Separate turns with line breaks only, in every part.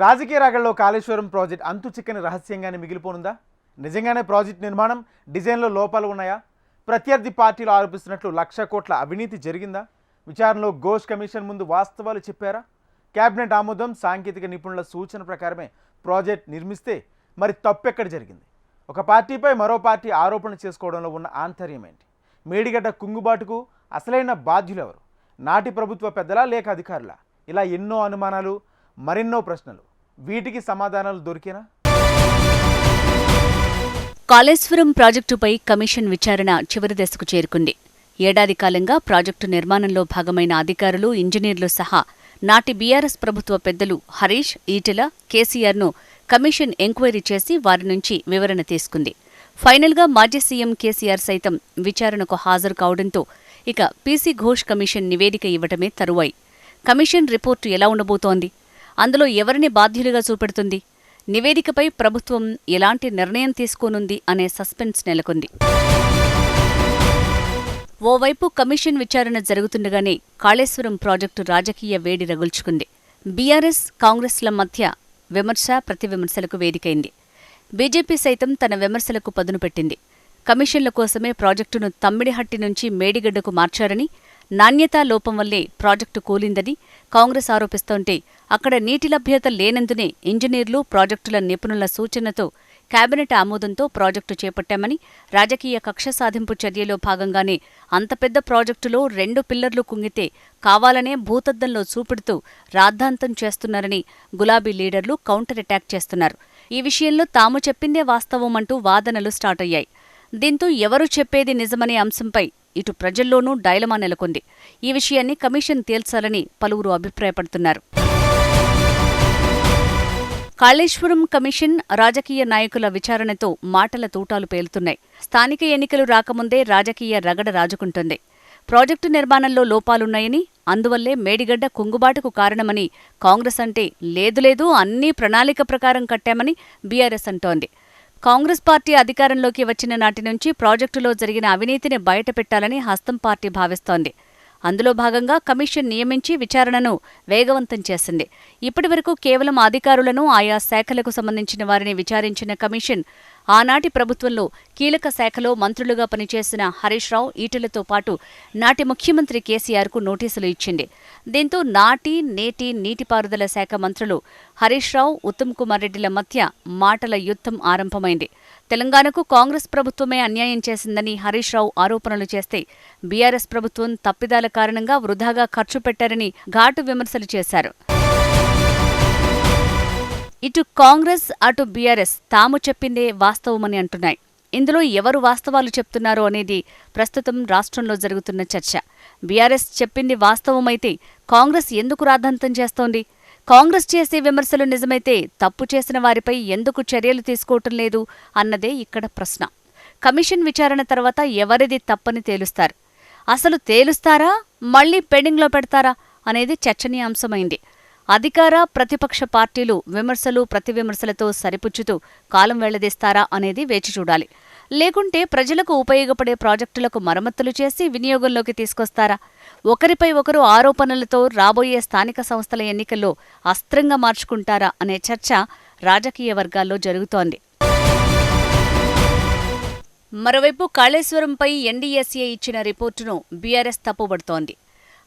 రాజకీయ రాగల్లో కాళేశ్వరం ప్రాజెక్ట్ అంతు చిక్కని రహస్యంగానే మిగిలిపోనుందా? నిజంగానే ప్రాజెక్ట్ నిర్మాణం డిజైన్లో లోపాలు ఉన్నాయా? ప్రత్యర్థి పార్టీలు ఆరోపిస్తున్నట్లు లక్ష కోట్ల అవినీతి జరిగిందా? విచారణలో ఘోష్ కమిషన్ ముందు వాస్తవాలు చెప్పారా? కేబినెట్ ఆమోదం సాంకేతిక నిపుణుల సూచన ప్రకారమే ప్రాజెక్ట్ నిర్మిస్తే మరి తప్పెక్కడ జరిగింది? ఒక పార్టీపై మరో పార్టీ ఆరోపణ చేసుకోవడంలో ఉన్న ఆంతర్యం ఏంటి? మేడిగడ్డ కుంగుబాటుకు అసలైన బాధ్యులెవరు నాటి ప్రభుత్వ పెద్దలా లేక అధికారులా? ఇలా ఎన్నో అనుమానాలు మరెన్నో ప్రశ్నలు. వీటికి సమాధానాలు దొరికినా?
కాళేశ్వరం ప్రాజెక్టుపై కమిషన్ విచారణ చివరి దశకు చేరుకుంది. ఏడాది కాలంగా ప్రాజెక్టు నిర్మాణంలో భాగమైన అధికారులు ఇంజనీర్లు సహా నాటి బీఆర్ఎస్ ప్రభుత్వ పెద్దలు హరీష్ ఈటెల కేసీఆర్ను కమిషన్ ఎంక్వైరీ చేసి వారి నుంచి వివరణ తీసుకుంది. ఫైనల్గా మాజీ సీఎం కేసీఆర్ సైతం విచారణకు హాజరు కావడంతో ఇక పీసీ ఘోష్ కమిషన్ నివేదిక ఇవ్వటమే తరువాయి. కమిషన్ రిపోర్టు ఎలా ఉండబోతోంది? అందులో ఎవరిని బాధ్యులుగా చూపెడుతుంది? నివేదికపై ప్రభుత్వం ఎలాంటి నిర్ణయం తీసుకోనుంది అనే సస్పెన్స్ నెలకొంది. ఓవైపు కమిషన్ విచారణ జరుగుతుండగానే కాళేశ్వరం ప్రాజెక్టు రాజకీయ వేడి రగుల్చుకుంది. బీఆర్ఎస్ కాంగ్రెస్ల మధ్య విమర్శ ప్రతివిమర్శలకు వేదికైంది. బీజేపీ సైతం తన విమర్శలకు పదును పెట్టింది. కమిషన్ల కోసమే ప్రాజెక్టును తమ్మిడిహట్టి నుంచి మేడిగడ్డకు మార్చారని నాణ్యతా లోపం వల్లే ప్రాజెక్టు కూలిందని కాంగ్రెస్ ఆరోపిస్తోంటే అక్కడ నీటి లభ్యత లేనందునే ఇంజనీర్లు ప్రాజెక్టుల నిపుణుల సూచనతో కేబినెట్ ఆమోదంతో ప్రాజెక్టు చేపట్టామని రాజకీయ కక్ష సాధింపు చర్యలో భాగంగానే అంత పెద్ద ప్రాజెక్టులో రెండు పిల్లర్లు కుంగితే కావాలనే భూతద్దంలో చూపెడుతూ రాద్ధాంతం చేస్తున్నారని గులాబీ లీడర్లు కౌంటర్ అటాక్ చేస్తున్నారు. ఈ విషయంలో తాము చెప్పిందే వాస్తవమంటూ వాదనలు స్టార్ట్ అయ్యాయి. దీంతో ఎవరు చెప్పేది నిజమనే అంశంపై ఇటు ప్రజల్లోనూ డైలమా నెలకొంది. ఈ విషయాన్ని కమిషన్ తేల్చాలని పలువురు అభిప్రాయపడుతున్నారు. కాళేశ్వరం కమిషన్ రాజకీయ నాయకుల విచారణతో మాటల తూటాలు పేలుతున్నాయి. స్థానిక ఎన్నికలు రాకముందే రాజకీయ రగడ రాజుకుంటుంది. ప్రాజెక్టు నిర్మాణంలో లోపాలున్నాయని అందువల్లే మేడిగడ్డ కుంగుబాటుకు కారణమని కాంగ్రెస్ అంటే లేదు లేదు అన్నీ ప్రణాళిక ప్రకారం కట్టామని బీఆర్ఎస్ అంటోంది. కాంగ్రెస్ పార్టీ అధికారంలోకి వచ్చిన నాటి నుంచి ప్రాజెక్టులో జరిగిన అవినీతిని బయటపెట్టాలని హస్తం పార్టీ భావిస్తోంది. అందులో భాగంగా కమిషన్ నియమించి విచారణను వేగవంతం చేసింది. ఇప్పటివరకు కేవలం అధికారులను ఆయా శాఖలకు సంబంధించిన వారిని విచారించిన కమిషన్ ఆనాటి ప్రభుత్వంలో కీలక శాఖలో మంత్రులుగా పనిచేసిన హరీష్ రావు ఈటెలతో పాటు నాటి ముఖ్యమంత్రి కేసీఆర్కు నోటీసులు ఇచ్చింది. దీంతో నాటి నేటి నీటిపారుదల శాఖ మంత్రులు హరీష్ రావు ఉత్తమ్ కుమార్ రెడ్డిల మధ్య మాటల యుద్ధం ఆరంభమైంది. తెలంగాణకు కాంగ్రెస్ ప్రభుత్వమే అన్యాయం చేసిందని హరీష్ రావు ఆరోపణలు చేస్తే బీఆర్ఎస్ ప్రభుత్వం తప్పిదాల కారణంగా వృధాగా ఖర్చు పెట్టారని ఘాటు విమర్శలు చేశారు. ఇటు కాంగ్రెస్ అటు బీఆర్ఎస్ తాము చెప్పిందే వాస్తవమని అంటున్నాయి. ఇందులో ఎవరు వాస్తవాలు చెప్తున్నారో అనేది ప్రస్తుతం రాష్ట్రంలో జరుగుతున్న చర్చ. బీఆర్ఎస్ చెప్పింది వాస్తవమైతే కాంగ్రెస్ ఎందుకు రాద్ధాంతం చేస్తోంది? కాంగ్రెస్ చేసే విమర్శలు నిజమైతే తప్పు చేసిన వారిపై ఎందుకు చర్యలు తీసుకోవటం లేదు అన్నదే ఇక్కడ ప్రశ్న. కమిషన్ విచారణ తర్వాత ఎవరిది తప్పని తేలుస్తారు? అసలు తేలుస్తారా? మళ్ళీ పెండింగ్లో పెడతారా? అనేది చర్చనీయాంశమైంది. అధికార ప్రతిపక్ష పార్టీలు విమర్శలు ప్రతివిమర్శలతో సరిపుచ్చుతూ కాలం వెళ్ళదీస్తారా అనేది వేచి చూడాలి. లేకుంటే ప్రజలకు ఉపయోగపడే ప్రాజెక్టులకు మరమ్మతులు చేసి వినియోగంలోకి తీసుకొస్తారా? ఒకరిపై ఒకరు ఆరోపణలతో రాబోయే స్థానిక సంస్థల ఎన్నికల్లో అస్త్రంగా మార్చుకుంటారా అనే చర్చ రాజకీయ వర్గాల్లో జరుగుతోంది. మరోవైపు కాళేశ్వరంపై ఎన్డీఎస్ఏ ఇచ్చిన రిపోర్టును బీఆర్ఎస్ తప్పుబడుతోంది.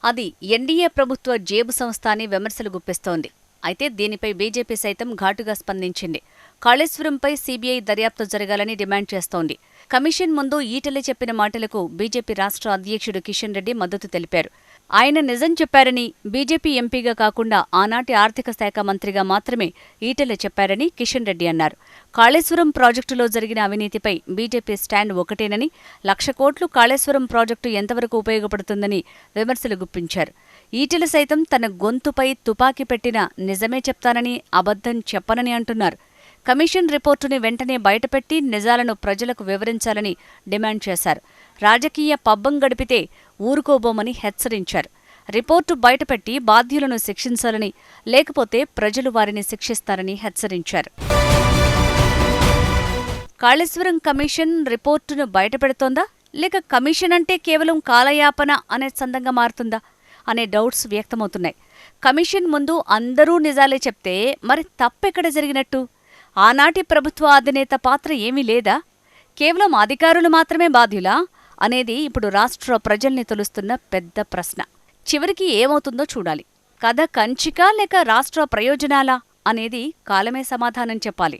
అది ఎన్డీఏ ప్రభుత్వ జేబు సంస్థ అని విమర్శలు గుప్పిస్తోంది. అయితే దీనిపై బీజేపీ సైతం ఘాటుగా స్పందించింది. కాళేశ్వరంపై సీబీఐ దర్యాప్తు జరగాలని డిమాండ్ చేస్తోంది. కమిషన్ ముందు ఈటెల చెప్పిన మాటలకు బీజేపీ రాష్ట్ర అధ్యక్షుడు కిషన్ రెడ్డి మద్దతు తెలిపారు. ఆయన నిజం చెప్పారని బీజేపీ ఎంపీగా కాకుండా ఆనాటి ఆర్థిక శాఖ మంత్రిగా మాత్రమే ఈటెల చెప్పారని కిషన్ రెడ్డి అన్నారు. కాళేశ్వరం ప్రాజెక్టులో జరిగిన అవినీతిపై బీజేపీ స్టాండ్ ఒకటేనని లక్ష కోట్లు కాళేశ్వరం ప్రాజెక్టు ఎంతవరకు ఉపయోగపడుతుందని విమర్శలు గుప్పించారు. ఈటెల సైతం తన గొంతుపై తుపాకీ పెట్టిన నిజమే చెప్తానని అబద్ధం చెప్పనని అంటున్నారు. కమిషన్ రిపోర్టుని వెంటనే బయటపెట్టి నిజాలను ప్రజలకు వివరించాలని డిమాండ్ చేశారు. రాజకీయ పబ్బం గడిపితే ఊరుకోబోమని హెచ్చరించారు. రిపోర్టు బయటపెట్టి బాధ్యులను శిక్షించాలని లేకపోతే ప్రజలు వారిని శిక్షిస్తారని హెచ్చరించారు. కాళేశ్వరం కమిషన్ రిపోర్టును బయటపెడుతోందా? లేక కమిషన్ అంటే కేవలం కాలయాపన అనే సందంగా మారుతుందా? అనే డౌట్స్ వ్యక్తమవుతున్నాయి. కమిషన్ ముందు అందరూ నిజాలే చెప్తే మరి తప్పెక్కడ జరిగినట్టు? ఆనాటి ప్రభుత్వ అధినేత పాత్ర ఏమీ లేదా? కేవలం అధికారులు మాత్రమే బాధ్యులా? అనేది ఇప్పుడు రాష్ట్ర ప్రజల్ని తొలుస్తున్న పెద్ద ప్రశ్న. చివరికి ఏమవుతుందో చూడాలి. కథ కంచికా లేక రాష్ట్ర ప్రయోజనాలా అనేది కాలమే సమాధానం చెప్పాలి.